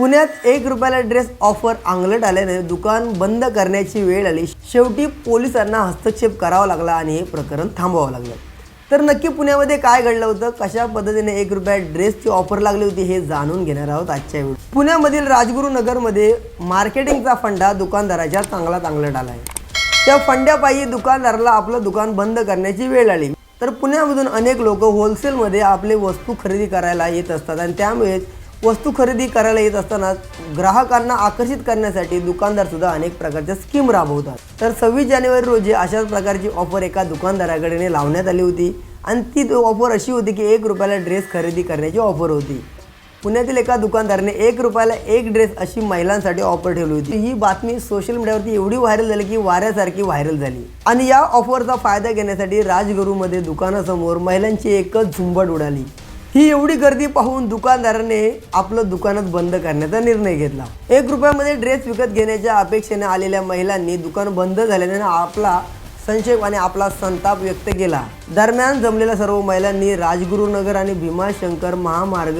पुण्यात एक रुपयाला ड्रेस ऑफर आंगलट आल्याने दुकान बंद करण्याची वेळ आली. शेवटी पोलिसांना हस्तक्षेप करावा लागला आणि हे प्रकरण थांबवावं लागलं. तर नक्की पुण्यामध्ये काय घडलं होतं? कशा पद्धतीने एक रुपया ड्रेसची ऑफर लागली होती हे जाणून घेणार आहोत आजच्या वेळी पुण्यामधील राजगुरुनगरमध्ये मार्केटिंगचा फंडा दुकानदाराच्या चांगला चांगलट आला आहे त्या फंड्यापायी दुकानदाराला आपलं दुकान बंद करण्याची वेळ आली. तर पुण्यामधून अनेक लोक होलसेलमध्ये आपले वस्तू खरेदी करायला येत असतात आणि त्यामुळेच वस्तू खरेदी करायला येत असताना ग्राहकांना आकर्षित करण्यासाठी दुकानदारसुद्धा अनेक प्रकारच्या स्कीम राबवतात. तर सव्वीस जानेवारी रोजी अशाच प्रकारची ऑफर एका दुकानदाराकडे लावण्यात आली होती आणि ती ऑफर अशी होती की एक रुपयाला ड्रेस खरेदी करण्याची ऑफर होती. पुण्यातील एका दुकानदाराने एक रुपयाला एक ड्रेस अशी महिलांसाठी ऑफर ठेवली होती. ही बातमी सोशल मीडियावरती एवढी व्हायरल झाली की वाऱ्यासारखी व्हायरल झाली. आणि या ऑफरचा फायदा घेण्यासाठी राजगुरूमध्ये दुकानासमोर महिलांची एकच झुंबड उडाली. ही एवढी गर्दी पाहून दुकानदाराने आपलं दुकानच बंद करण्याचा निर्णय घेतला. एक रुपयामध्ये ड्रेस विकत घेण्याच्या अपेक्षेने आलेल्या महिलांनी दुकान बंद झाल्याने आपला संशय आणि आपला संताप व्यक्त केला. दरम्यान जमलेल्या सर्व महिलांनी राजगुरुनगर आणि भीमाशंकर महामार्ग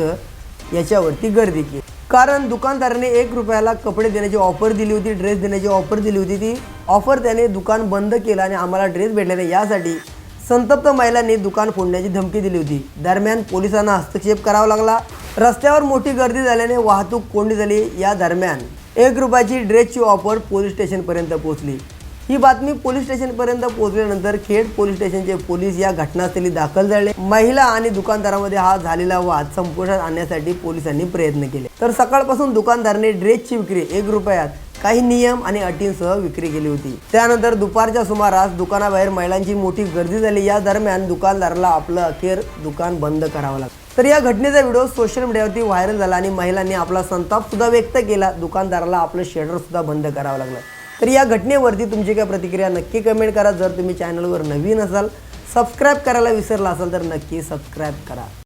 याच्यावरती गर्दी केली. कारण दुकानदाराने एक रुपयाला कपडे देण्याची ऑफर दिली होती ड्रेस देण्याची ऑफर दिली होती ती ऑफर त्याने दुकान बंद केलं आणि आम्हाला ड्रेस भेटले नाही. यासाठी संतप्त महिलांनी दुकान फोडण्याची धमकी दिली होती. दरम्यान पोलिसांना हस्तक्षेप करावा लागला. रस्त्यावर मोठी गर्दी झाल्याने वाहतूक कोंडी झाली. या दरम्यान एक रुपयाची ड्रेसची ऑफर पोलीस स्टेशनपर्यंत पोहोचली. ही बातमी पोलीस स्टेशनपर्यंत पोहोचल्यानंतर खेड पोलीस स्टेशनचे पोलीस या घटनास्थळी दाखल झाले. महिला आणि दुकानदारामध्ये हा झालेला वाद संपुष्टात आणण्यासाठी पोलिसांनी प्रयत्न केले. तर सकाळपासून दुकानदाराने ड्रेसची विक्री एक रुपयात काही नियम आणि अटींसह विक्री केली होती. त्यानंतर दुपारच्या सुमारास दुकानाबाहेर महिलांची मोठी गर्दी झाली. या दरम्यान दुकानदाराला आपलं अखेर दुकान बंद करावं लागलं. तर या घटनेचा व्हिडिओ सोशल मीडियावरती व्हायरल झाला आणि महिलांनी आपला संताप सुद्धा व्यक्त केला. दुकानदाराला आपलं शेडर सुद्धा बंद करावं लागलं. तर या घटनेवरती तुमची काय प्रतिक्रिया नक्की कमेंट करा. जर तुम्ही चॅनलवर नवीन असाल सबस्क्राईब करायला विसरला असाल तर नक्की सबस्क्राईब करा.